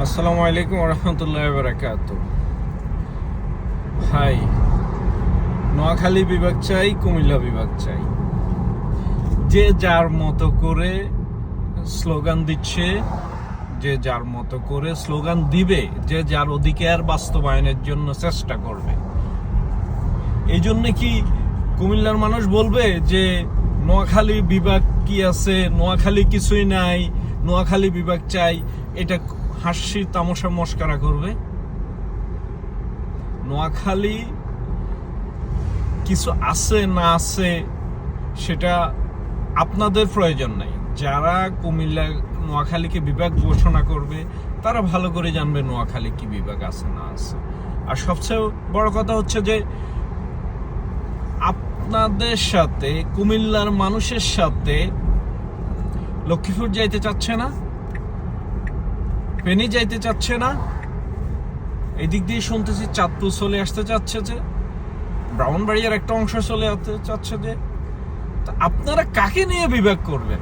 আসসালামু আলাইকুম রহমতুল্লাহ বারাকাত হাই, নোয়াখালী বিভাগ চাই, কুমিল্লা বিভাগ চাই। যে যার মতো করে স্লোগান দিচ্ছে, যে যার মতো করে স্লোগান দিবে, যে যার অধিকার বাস্তবায়নের জন্য চেষ্টা করবে। এই জন্য কি কুমিল্লার মানুষ বলবে যে নোয়াখালী বিভাগ কি আছে? নোয়াখালী কিছুই নাই। নোয়াখালী বিভাগ চাই। এটা হাসি তামাশা মস্কারা করবে। নোয়াখালী কিছু আছে, না আছে, সেটা আপনাদের প্রয়োজন নাই। যারা কুমিল্লা, নোয়াখালীকে বিভাগ ঘোষণা করবে, তারা ভালো করে জানবে নোয়াখালী কি বিভাগ আছে, না আছে। আর সবচেয়ে বড় কথা হচ্ছে যে আপনাদের সাথে, কুমিল্লার মানুষের সাথে লক্ষ্মীপুর যাইতে চাচ্ছে না, ফেনী যাইতে চাচ্ছে না, এদিক দিয়ে শুনতেছি চাঁদপুর চলে আসতে চাচ্ছে যে, ব্রাহ্মণবাড়িয়ার একটা অংশ চলে আসতে চাচ্ছে যে আপনারা কাকে নিয়ে বিভাগ করবেন?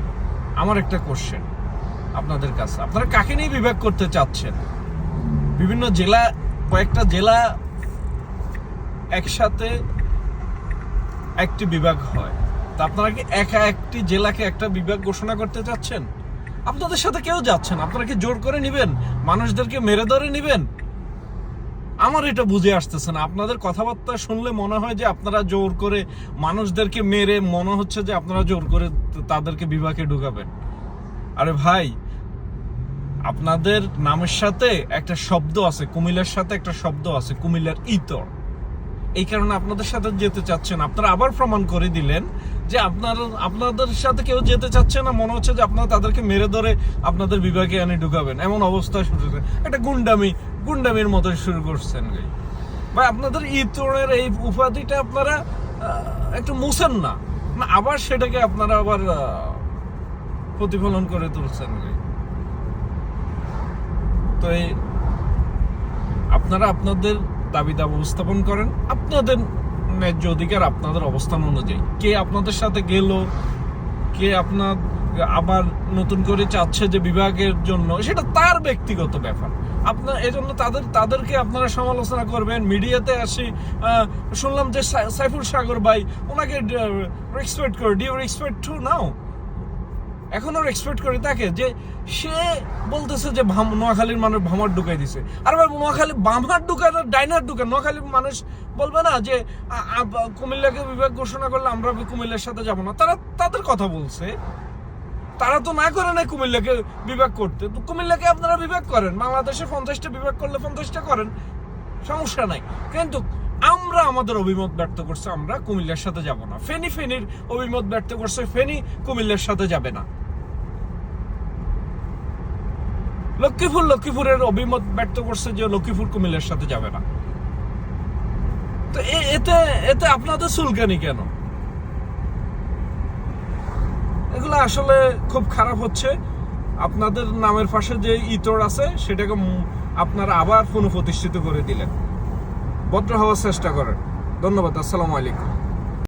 আমার একটা কোশ্চেন আপনাদের কাছে। আপনারা কাকে নিয়ে বিভাগ করতে চাচ্ছেন? বিভিন্ন জেলা, কয়েকটা জেলা একসাথে একটি বিভাগ হয়। তা আপনারা কি একা একটি জেলাকে একটা বিভাগ ঘোষণা করতে চাচ্ছেন? আপনাদের সাথে কেউ যাচ্ছেন আপনারা কি জোর করে নিবেন? মানুষদেরকে মেরে ধরে নিবেন? আমার এটা বুঝে আসতেছে না। আপনাদের কথাবার্তা শুনলে মনে হয় যে আপনারা জোর করে মানুষদেরকে মেরে, মনে হচ্ছে যে আপনারা জোর করে তাদেরকে বিভাগে ঢুকাবেন। আরে ভাই, আপনাদের নামের সাথে একটা শব্দ আছে, কুমিল্লার সাথে একটা শব্দ আছে, কুমিল্লার ইতর। এই কারণে আপনাদের সাথে যেতে চাচ্ছেন আপনারা আবার প্রমাণ করে দিলেন যে আপনার, আপনাদের সাথে কেউ যেতে চাচ্ছে না, মনে হচ্ছে যে আপনারা তাদেরকে মেরে ধরে আপনাদের বিভাগে এনে ঢুকাবেন। এমন অবস্থা শুরু একটা গুন্ডামি, গুন্ডামির মতো শুরু করছেন ভাই। আপনাদের ইতরের এই উপাধিটা আপনারা একটু মুছেন না। আবার সেটাকে আপনারা আবার প্রতিফলন করে তুলছেন তো এই, আপনারা আপনাদের দাবি দাবা উপস্থাপন করেন। আপনাদের ন্যায্য অধিকার আপনাদের অবস্থান অনুযায়ী। কে আপনাদের সাথে গেল, কে আপনার আবার নতুন করে চাচ্ছে যে বিভাগের জন্য, সেটা তার ব্যক্তিগত ব্যাপার। আপনার এই জন্য তাদের, তাদেরকে আপনারা সমালোচনা করবেন। মিডিয়াতে আসি শুনলাম যে সাই- সাইফুল সাগর ভাই, ওনাকে রেসপেক্ট করে। ডিউ রেসপেক্ট টু নাও এখন ওর এক্সপেক্ট করে তাকে যে সে বলতেছে যে নোয়াখালীর মানুষ ভামার ঢুকাই দিছে। আর ভাই, নোয়াখালী বামার ঢুকায় না ডাইনার ঢুকায় নোয়াখালীর মানুষ বলবে না যে কুমিল্লাকে বিভাগ ঘোষণা করলে আমরা কুমিল্লার সাথে যাব না। তারা তাদের কথা বলছে। তারা তো না করে না কুমিল্লাকে বিভাগ করতে। তো কুমিল্লাকে আপনারা বিভাগ করেন। বাংলাদেশে পঞ্চাশটা বিভাগ করলে পঞ্চাশটা করেন। সমস্যা নাই। কিন্তু আমরা আমাদের অভিমত ব্যক্ত করছে, আমরা কুমিল্লার সাথে যাব না। ফেনি ফেনির অভিমত ব্যক্ত করছে, ফেনি কুমিল্লার সাথে যাবে না। লক্ষ্মীপুর, লক্ষ্মীপুরের অভিমত ব্যক্ত করছে যে লক্ষ্মীপুর কুমিল্লার সাথে যাবে না। তো এতে এতে আপনাদের চুলকানি কেন? এগুলো আসলে খুব খারাপ হচ্ছে। আপনাদের নামের পাশে যে ইতর আছে, সেটাকে আপনারা আবার পুনঃপ্রতিষ্ঠিত করে দিলেন। ভদ্র হওয়ার চেষ্টা করেন। ধন্যবাদ, আসসালামু আলাইকুম।